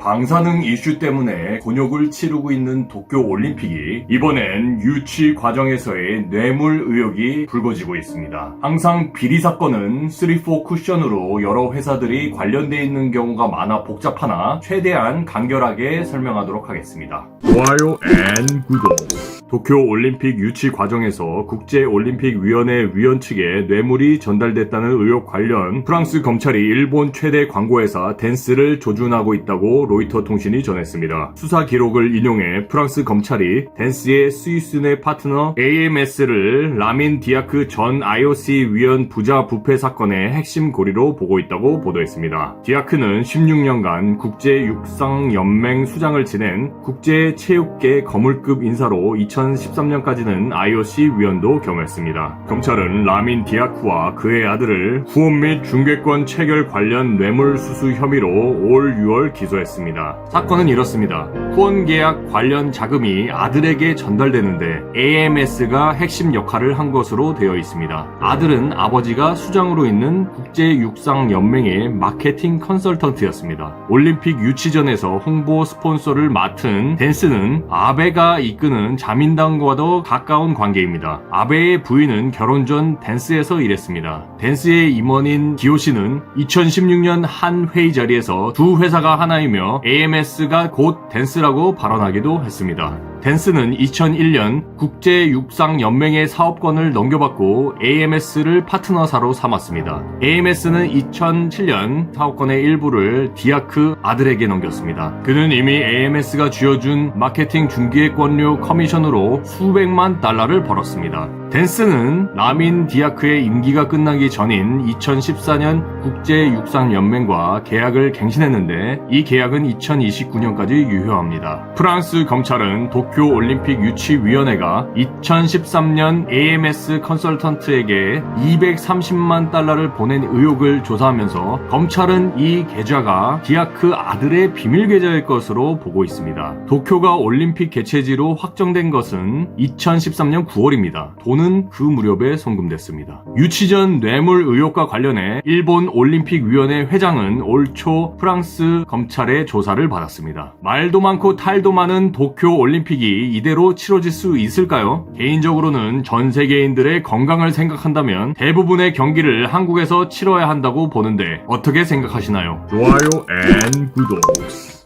방사능 이슈 때문에 곤욕을 치르고 있는 도쿄 올림픽이 이번엔 유치 과정에서의 뇌물 의혹이 불거지고 있습니다. 항상 비리 사건은 3-4 쿠션으로 여러 회사들이 관련돼 있는 경우가 많아 복잡하나 최대한 간결하게 설명하도록 하겠습니다. 좋아요 앤 구독. 도쿄 올림픽 유치 과정에서 국제올림픽위원회 위원 측에 뇌물이 전달됐다는 의혹 관련 프랑스 검찰이 일본 최대 광고회사 댄스를 조준하고 있다고 로이터 통신이 전했습니다. 수사 기록을 인용해 프랑스 검찰이 댄스의 스위스네 파트너 AMS를 라민 디아크 전 IOC 위원 부자 부패 사건의 핵심 고리로 보고 있다고 보도했습니다. 디아크는 16년간 국제 육상 연맹 수장을 지낸 국제 체육계 거물급 인사로 2013년까지는 IOC 위원도 겸했습니다. 검찰은 라민 디아크와 그의 아들을 후원 및 중개권 체결 관련 뇌물 수수 혐의로 올 6월 기소했습니다. 사건은 이렇습니다. 후원 계약 관련 자금이 아들에게 전달되는데 AMS가 핵심 역할을 한 것으로 되어 있습니다. 아들은 아버지가 수장으로 있는 국제육상연맹의 마케팅 컨설턴트였습니다. 올림픽 유치전에서 홍보 스폰서를 맡은 댄스는 아베가 이끄는 자민당과도 가까운 관계입니다. 아베의 부인은 결혼 전 댄스에서 일했습니다. 댄스의 임원인 기호 씨는 2016년 한 회의 자리에서 두 회사가 하나이며 AMS가 곧 댄스라고 발언하기도 했습니다. 댄스는 2001년 국제육상연맹의 사업권을 넘겨받고 AMS를 파트너사로 삼았습니다. AMS는 2007년 사업권의 일부를 디아크 아들에게 넘겼습니다. 그는 이미 AMS가 쥐어준 마케팅 중개권료 커미션으로 수백만 달러를 벌었습니다. 댄스는 라민 디아크의 임기가 끝나기 전인 2014년 국제육상연맹과 계약을 갱신했는데 이 계약은 2029년까지 유효합니다. 프랑스 검찰은 도쿄 올림픽 유치위원회가 2013년 AMS 컨설턴트에게 230만 달러를 보낸 의혹을 조사하면서 검찰은 이 계좌가 디아크 아들의 비밀 계좌일 것으로 보고 있습니다. 도쿄가 올림픽 개최지로 확정된 것은 2013년 9월입니다. 돈은 그 무렵에 송금됐습니다. 유치전 뇌물 의혹과 관련해 일본 올림픽위원회 회장은 올 초 프랑스 검찰의 조사를 받았습니다. 말도 많고 탈도 많은 도쿄 올림픽 이 이대로 치러질 수 있을까요? 개인적으로는 전 세계인들의 건강을 생각한다면 대부분의 경기를 한국에서 치러야 한다고 보는데 어떻게 생각하시나요? 좋아요 앤 구독.